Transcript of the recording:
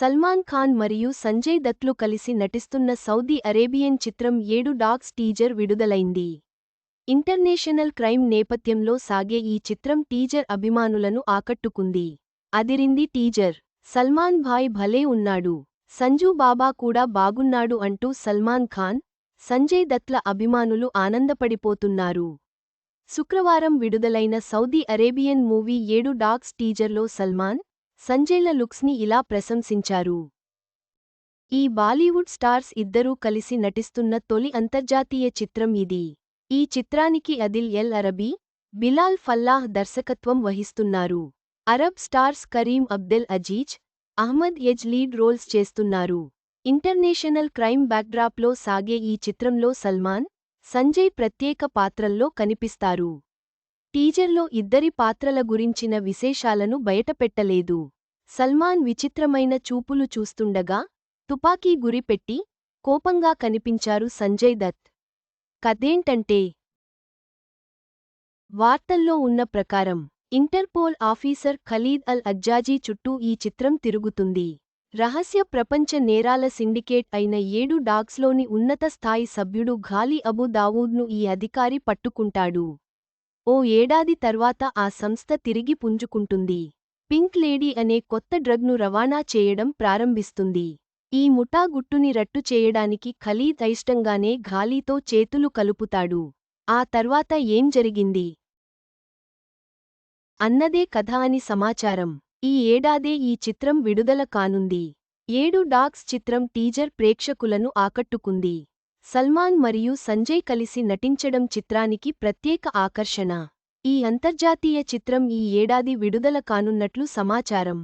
సల్మాన్ ఖాన్ మరియు సంజయ్ దత్లు కలిసి నటిస్తున్న సౌదీ అరేబియన్ చిత్రం ఏడు డాగ్స్ టీజర్ విడుదలైంది. ఇంటర్నేషనల్ క్రైమ్ నేపథ్యంలో సాగే ఈ చిత్రం టీజర్ అభిమానులను ఆకట్టుకుంది. అదిరింది టీజర్. సల్మాన్ భాయ్ భలే ఉన్నాడు. సంజూ బాబా కూడా బాగున్నాడు అంటూ సల్మాన్ ఖాన్ సంజయ్ దత్ల అభిమానులు ఆనందపడిపోతున్నారు. శుక్రవారం విడుదలైన సౌదీ అరేబియన్ మూవీ ఏడు డాగ్స్ టీజర్లో సల్మాన్ సంజయ్ల లుక్స్ని ఇలా ప్రశంసించారు. ఈ బాలీవుడ్ స్టార్స్ ఇద్దరూ కలిసి నటిస్తున్న తొలి అంతర్జాతీయ చిత్రం ఇది. ఈ చిత్రానికి Adil El Arbi Bilal Fallah దర్శకత్వం వహిస్తున్నారు. Arab stars Karim Abdel Aziz Ahmed Ezz lead roles చేస్తున్నారు. ఇంటర్నేషనల్ క్రైమ్ బ్యాక్డ్రాప్లో సాగే ఈ చిత్రంలో సల్మాన్ సంజయ్ ప్రత్యేక పాత్రల్లో కనిపిస్తారు. టీజర్లో ఇద్దరి పాత్రల గురించిన విశేషాలను బయటపెట్టలేదు. సల్మాన్ విచిత్రమైన చూపులు చూస్తుండగా తుపాకీ గురిపెట్టి కోపంగా కనిపించారు సంజయ్ దత్. కథేంటంటే వార్తల్లో ఉన్న ప్రకారం Interpol officer Khalid al Azzazi చుట్టూ ఈ చిత్రం తిరుగుతుంది. రహస్య ప్రపంచ నేరాల సిండికేట్ అయిన ఏడు డాగ్స్లోని ఉన్నత స్థాయి సభ్యుడు ఘాలి అబు దావూద్ను ఈ అధికారి పట్టుకుంటాడు. ఓ ఏడాది తర్వాత ఆ సంస్థ తిరిగి పుంజుకుంటుంది. పింక్ లేడీ అనే కొత్త డ్రగ్ను రవాణా చేయడం ప్రారంభిస్తుంది. ఈ ముఠా గుట్టుని రట్టు చేయడానికి ఖలీద్ అయిష్టంగానే ఘాలీతో చేతులు కలుపుతాడు. ఆ తర్వాత ఏం జరిగింది? అన్నదే కథ అని సమాచారం. ఈ ఏడాదే ఈ చిత్రం విడుదల కానుంది. ఏడు డాగ్స్ చిత్రం టీజర్ ప్రేక్షకులను ఆకట్టుకుంది. సల్మాన్ మరియు సంజయ్ కలిసి నటించడం చిత్రానికి ప్రత్యేక ఆకర్షణ. ఈ అంతర్జాతీయ చిత్రం ఈ ఏడాది విడుదల కానున్నట్లు సమాచారం.